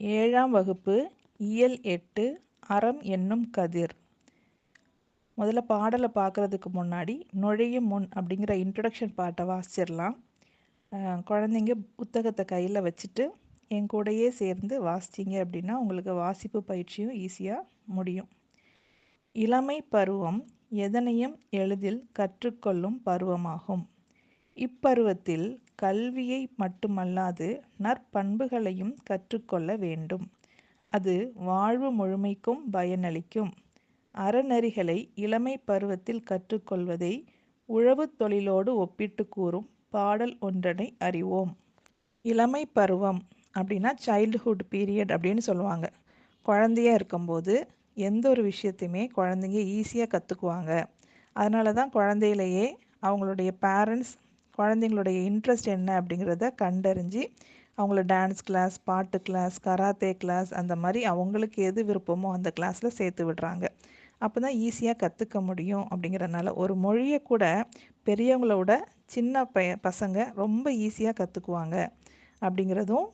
ஏழாம் வகுப்பு இயல் எட்டு அறம் என்னும் கதிர். முதல்ல பாடலை பார்க்குறதுக்கு முன்னாடி நுழையும் முன் அப்படிங்கிற இன்ட்ரடக்ஷன் பாட்டை வாசிச்சிடலாம். குழந்தைங்க புத்தகத்தை கையில் வச்சுட்டு என் கூடையே சேர்ந்து வாசிச்சிங்க அப்படின்னா உங்களுக்கு வாசிப்பு பயிற்சியும் ஈஸியாக முடியும். இளமை பருவம் எதனையும் எளிதில் கற்றுக்கொள்ளும் பருவமாகும். இப்பருவத்தில் கல்வியை மட்டுமல்லாது நற்பண்புகளையும் கற்றுக்கொள்ள வேண்டும். அது வாழ்வு முழுமைக்கும் பயனளிக்கும். அறநெறிகளை இளமை பருவத்தில் கற்றுக்கொள்வதை உழவு தொழிலோடு ஒப்பிட்டு கூறும் பாடல் ஒன்றனை அறிவோம். இளமை பருவம் அப்படின்னா சைல்டுஹுட் பீரியட் அப்படின்னு சொல்லுவாங்க. குழந்தையா இருக்கும்போது எந்த ஒரு விஷயத்தையுமே குழந்தைங்க ஈஸியாக கற்றுக்குவாங்க அதனால தான் குழந்தையிலேயே அவங்களுடைய பேரண்ட்ஸ் குழந்தைங்களுடைய இன்ட்ரெஸ்ட் என்ன அப்படிங்கிறத கண்டறிஞ்சு அவங்கள டான்ஸ் கிளாஸ் பாட்டு கிளாஸ் கராத்தே கிளாஸ் அந்த மாதிரி அவங்களுக்கு எது விருப்பமோ அந்த கிளாஸில் சேர்த்து விடுறாங்க. அப்போ தான் ஈஸியாக கற்றுக்க முடியும் அப்படிங்கிறனால ஒரு மொழியை கூட பெரியவங்களோட சின்ன ப பசங்க ரொம்ப ஈஸியாக கற்றுக்குவாங்க அப்படிங்கிறதும்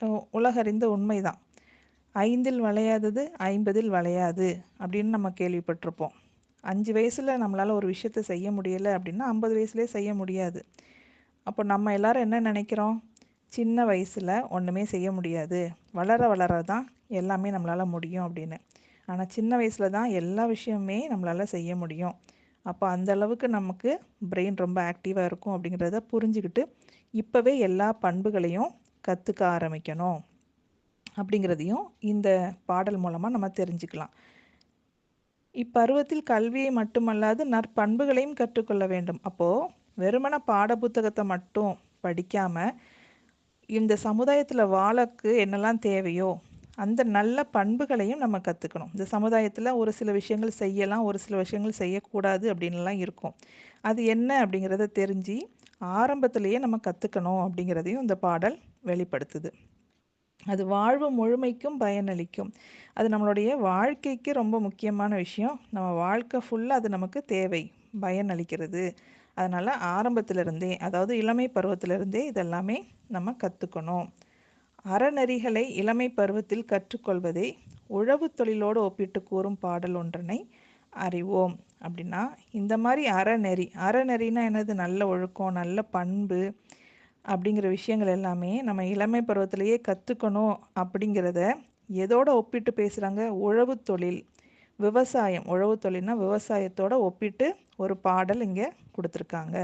உலகறிந்த உலகறிந்த உண்மைதான். ஐந்தில் வளையாதது ஐம்பதில் வளையாது அப்படின்னு நம்ம கேள்விப்பட்டிருப்போம். அஞ்சு வயசில் நம்மளால் ஒரு விஷயத்த செய்ய முடியலை அப்படின்னா ஐம்பது வயசுலேயே செய்ய முடியாது. அப்போ நம்ம எல்லாரும் என்ன நினைக்கிறோம்? சின்ன வயசில் ஒன்றுமே செய்ய முடியாது. வளர வளர தான் எல்லாமே நம்மளால் முடியும் அப்படின்னு. ஆனால் சின்ன வயசில் தான் எல்லா விஷயமுமே நம்மளால் செய்ய முடியும். அப்போ அந்த அளவுக்கு நமக்கு பிரெயின் ரொம்ப ஆக்டிவாக இருக்கும் அப்படிங்கிறத புரிஞ்சுக்கிட்டு இப்போவே எல்லா பண்புகளையும் கற்றுக்க ஆரம்பிக்கணும் அப்படிங்கிறதையும் இந்த பாடல் மூலமாக நம்ம தெரிஞ்சுக்கலாம். இப்பருவத்தில் கல்வியை மட்டுமல்லாது நற்பண்புகளையும் கற்றுக்கொள்ள வேண்டும். அப்போது வெறுமன பாட புத்தகத்தை மட்டும் படிக்காமல் இந்த சமுதாயத்தில் வாழக்கு என்னெல்லாம் தேவையோ அந்த நல்ல பண்புகளையும் நம்ம கற்றுக்கணும் இந்த சமுதாயத்தில் ஒரு சில விஷயங்கள் செய்யலாம் ஒரு சில விஷயங்கள் செய்யக்கூடாது அப்படின்லாம் இருக்கும். அது என்ன அப்படிங்கிறத தெரிஞ்சு ஆரம்பத்திலேயே நம்ம கற்றுக்கணும் அப்படிங்கிறதையும் இந்த பாடல் வெளிப்படுத்துது. அது வாழ்வு முழுமைக்கும் பயனளிக்கும். அது நம்மளுடைய வாழ்க்கைக்கு ரொம்ப முக்கியமான விஷயம். நம்ம வாழ்க்கை ஃபுல்லாக அது நமக்கு தேவை பயனளிக்கிறது. அதனால் ஆரம்பத்திலிருந்தே அதாவது இளமை பருவத்திலிருந்தே இதெல்லாமே நம்ம கற்றுக்கணும் அறநெறிகளை இளமை பருவத்தில் கற்றுக்கொள்வதை உழவு தொழிலோடு ஒப்பிட்டு கூறும் பாடல் ஒன்றனை அறிவோம். அப்படின்னா இந்த மாதிரி அறநெறி அறநெறினா என்னது? நல்ல ஒழுக்கம் நல்ல பண்பு அப்படிங்கிற விஷயங்கள் எல்லாமே நம்ம இளமை பருவத்திலேயே கற்றுக்கணும் அப்படிங்கிறத எதோட ஒப்பிட்டு பேசுகிறாங்க உழவு தொழில். விவசாயம். உழவு தொழில்னா விவசாயத்தோட ஒப்பிட்டு ஒரு பாடல் இங்கே கொடுத்துருக்காங்க.